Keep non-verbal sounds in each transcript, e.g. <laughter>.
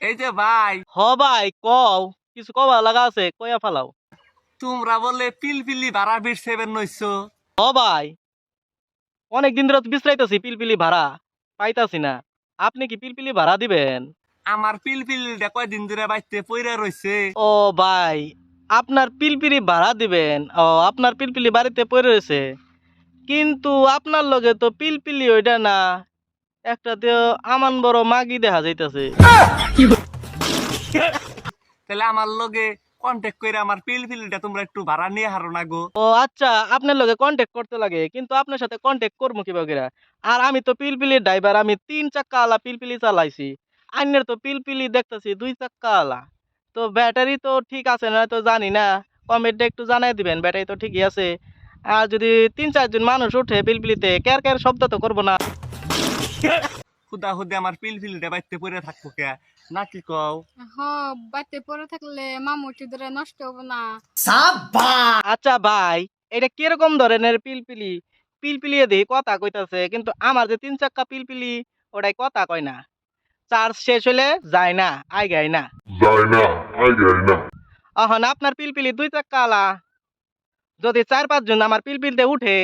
এই যে ভাই। হ ভাই কও কিছু কবা লাগা আছে কয়া ফালাও। তোমরা বলে পিলপিলি ভাড়া বিট সেভেন নইছো হ ভাই অনেক দিন ধরে বিশ্রাইতেছি পিলপিলি ভাড়া পাইতাছি না। আপনি কি পিলপিলি ভাড়া দিবেন? আমার পিলপিলিটা কয়দিন ধরে বাইতে পইরা রইছে। ও ভাই আপনার পিলপিলি ভাড়া দিবেন ও আপনার পিলপিলি বাড়িতে পড়ে রয়েছে কিন্তু আপনার লগে তো পিলপিলি ওইটা না একটা তো আমান বড় মাগি দেখা যাইতেছে। তাহলে আমার লগে করে আমার পিলপিলিটা তোমরা একটু ভাড়া নিয়ে হারো না গো। ও আচ্ছা আপনার লগে কন্ট্যাক্ট করতে লাগে কিন্তু আপনার সাথে কন্ট্যাক্ট করব কীভাবে? আর আমি তো পিলপিলির ড্রাইভার আমি তিন চাক্কা আলা পিলপিলি চালাইছি। আইনের তো পিলপিলি দেখতেছি দুই চাক্কা আলা। তো ব্যাটারি তো ঠিক আছে না তো জানি না। কমেন্টে একটু জানাই দিবেন ব্যাটারি তো ঠিকই আছে। আর যদি তিন চারজন মানুষ উঠে পিলপিলিতে ক্যার ক্যার শব্দ তো করব না। খুদা খুদে আমার পিলপিলিটা বাইতে পড়ে থাকব কে? নাকি কও? হ বাড়িতে পড়ে থাকলে মামুটি ধরে নষ্ট হব না। আচ্ছা ভাই এটা কীরকম ধরনের পিলপিলি? পিলপিলি দেখি কথা কইতাছে কিন্তু আমার যে তিন চাক্কা পিলপিলি ওটাই কথা কয় না। চার্জ শেষ হলে যায় না আই গায় না। যায় না আই যায় না। এখন আপনার পিলপিলি দুই চাক্কা আলা। যদি চার পাঁচজন আমার পিলপিলতে উঠে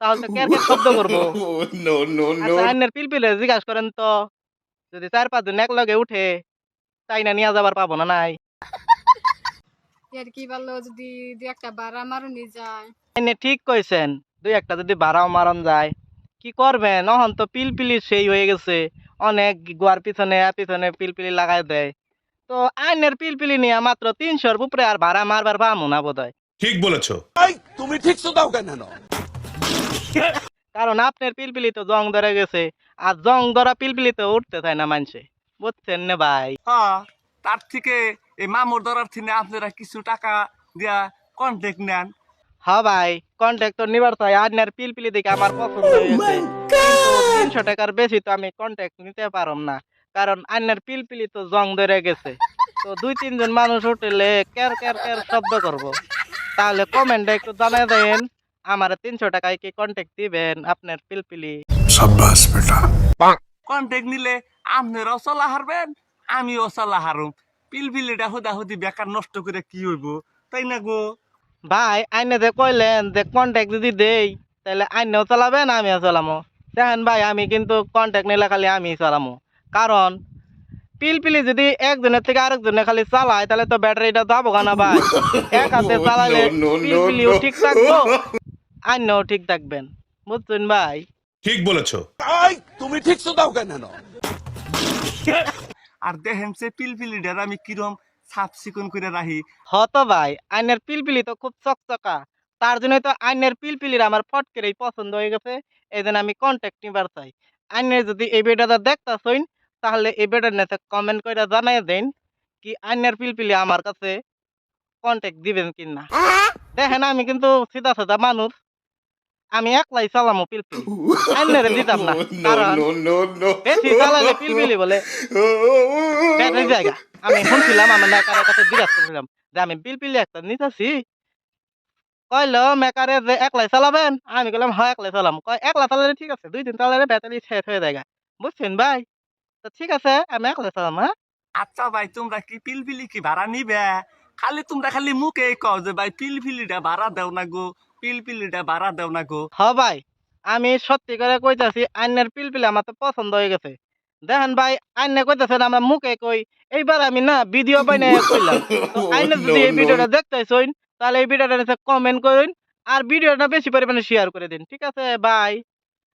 তাহলে তো শব্দ করব। <laughs> আচ্ছা আইনের পিলপিলে জিজ্ঞাসা করেন তো যদি চার এক লগে উঠে তাই না নিয়ে যাবার পাবো না নাই? এর কি ভালো যদি দু একটা বাড়া মারুনি যায়? এনে ঠিক কইছেন দুই একটা যদি বাড়াও মারন যায় কি করবেন? অহন তো পিলপিলি সেই হয়ে গেছে অনেক গোয়ার পিছনে পিছনে পিলপিলি লাগাই দেয়। তো আইনের পিলপিলি নিয়ে মাত্র তিনশোর উপরে আর ভাড়া মারবার পাবো না বোধ হয় ঠিক বলেছ কারণ আপনার পিলপিলি তো জং ধরে গেছে আর জং ধরা পিলপিলি তো উঠতে চায় না মানছে বুঝছেন না ভাই? হ্যাঁ তার থেকে এই মামুর দরার থেকে আপনারা কিছু টাকা দিয়া কন্টেক্ট নেন। হ ভাই কন্ট্যাক্ট তো নিবার চাই আইনের পিলপিলি দেখে আমার পছন্দ হয়েছে তিনশো টাকার বেশি তো আমি কন্ট্যাক্ট নিতে পারম না কারণ আইনের পিলপিলি তো জং ধরে গেছে। তো দুই তিনজন মানুষ উঠলে কের কের কের শব্দ করব? তাহলে কমেন্টে একটু জানাই দেন। আমার তিনশো টাকায় কি কন্ট্যাক্ট দিবেন আপনার পিলপিলি? কন্টেক্ট নিলে আপনারাও চলা হারবেন আমিও চলা হারুম। পিলপিলিটা হুদা হুদি বেকার নষ্ট করে কি হইব? তাই না গো? ভাই আইনে যে কইলেন যে কন্ট্যাক্ট যদি দেই তাহলে আইনেও চালাবেন আমিও চালামো। দেখেন ভাই আমি কিন্তু কন্ট্যাক্ট নিলে খালি আমি চালামো। কারণ পিলপিলি যদি একজনের থেকে আরেকজনে খালি চালায় তাহলে তো ব্যাটারিটা যাব না ভাই। <laughs> এক হাতে চালালে পিলপিলিও. ঠিক থাকব। <laughs> আইনেও ঠিক থাকবেন। বুঝছেন ভাই? ঠিক বলেছ। আর দেখেন সে পিলপিলিটার আমি কিরম সাফ চিকন করে রাখি। হতো ভাই আইনের পিলপিলি তো খুব চকচকা। তার জন্যই তো আইনের পিলপিলির আমার ফট করেই পছন্দ হয়ে গেছে। এই জন্য আমি কন্ট্যাক্ট নিবার চাই। আইনের যদি এই ভিডিওটা দেখতেছইন তাহলে এই ভিডিওর নেতে কমেন্ট করে জানাই দেন কি আইনের পিলপিলি আমার কাছে কন্ট্যাক্ট দিবেন কিনা। দেখেন আমি কিন্তু সিধা সাদা মানুষ। আমি একলাই চালামো পিলপিলি আইনের দিতাম না। <laughs> কারণ no no no বেশি চালালে পিলপিলি বলে। ব্যাটারি জায়গা। আমি শুনছিলাম আমার মেকারের কাছে জিজ্ঞাসা করছিলাম যে আমি পিলপিলি একটা নিতেছি। কইলো মেকারে যে একলাই চালাবেন? আমি বললাম হ্যাঁ একলাই চালাম। কয় একলা চালালে ঠিক আছে দুই দিন চালালে ব্যাটারি শেষ হয়ে যায় বুঝছেন ভাই? তো ঠিক আছে আমি একলাই চালাম হ্যাঁ? আচ্ছা ভাই তোমরা কি পিলপিলি কি ভাড়া নিবে? খালি তোমরা খালি মুখে কও যে ভাই পিলপিলিটা ভাড়া দেও না গো। পিলপিলিটা ভাড়া দেও না গো। হ ভাই আমি সত্যি করে কইতাছি আইনের পিলপিলি আমার তো পছন্দ হয়ে গেছে। দেখেন ভাই আইনে কইতাছেন আমরা মুখে কই এইবার আমি না ভিডিও বানাই কইলাম। <laughs> তো আইনে যদি এই. ভিডিওটা দেখতেছেন তাহলে এই ভিডিওটা নিচে কমেন্ট করুন আর ভিডিওটা বেশি পরিমাণে শেয়ার করে দিন ঠিক আছে বাই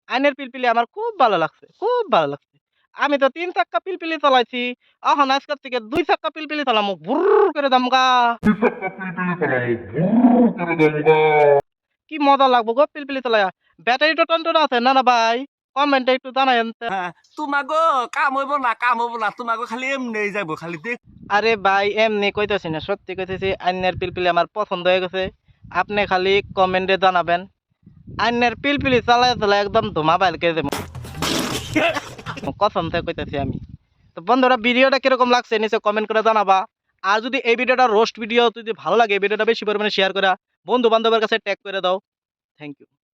আইনের পিলপিলি আমার খুব ভালো লাগছে খুব ভালো লাগছে। আমি তো তিন চাক্কা পিলপিলি চালাইছি এখন আজকের থেকে দুই চাক্কা পিলপিলি চালামো ভুর করে দামগা। কি মজা লাগবো গো পিলপিলি চালাইয়া ব্যাটারি তো টনটন আছে না না ভাই কমেন্টে একটু জানাই হ্যাঁ তোমাগো কাম হইব না কাম হইব না তোমাগো খালি এমনি যাব খালি দেখ। আরে ভাই এমনি কইতেছি না সত্যি কইতেছি আইনের পিলপিলি আমার পছন্দ হয়ে গেছে। আপনি খালি কমেন্টে জানাবেন। আইনের পিলপিলি চালাই চালাই একদম ধুমা বাইলকে দেবো। কসম থেকে কইতেছি আমি। তো বন্ধুরা ভিডিওটা কীরকম লাগছে নিচে কমেন্ট করে জানাবা। আর যদি এই ভিডিওটা রোস্ট ভিডিও যদি ভালো লাগে ভিডিওটা বেশি পরিমাণে শেয়ার করা বন্ধু বান্ধবের কাছে ট্যাগ করে দাও। Thank you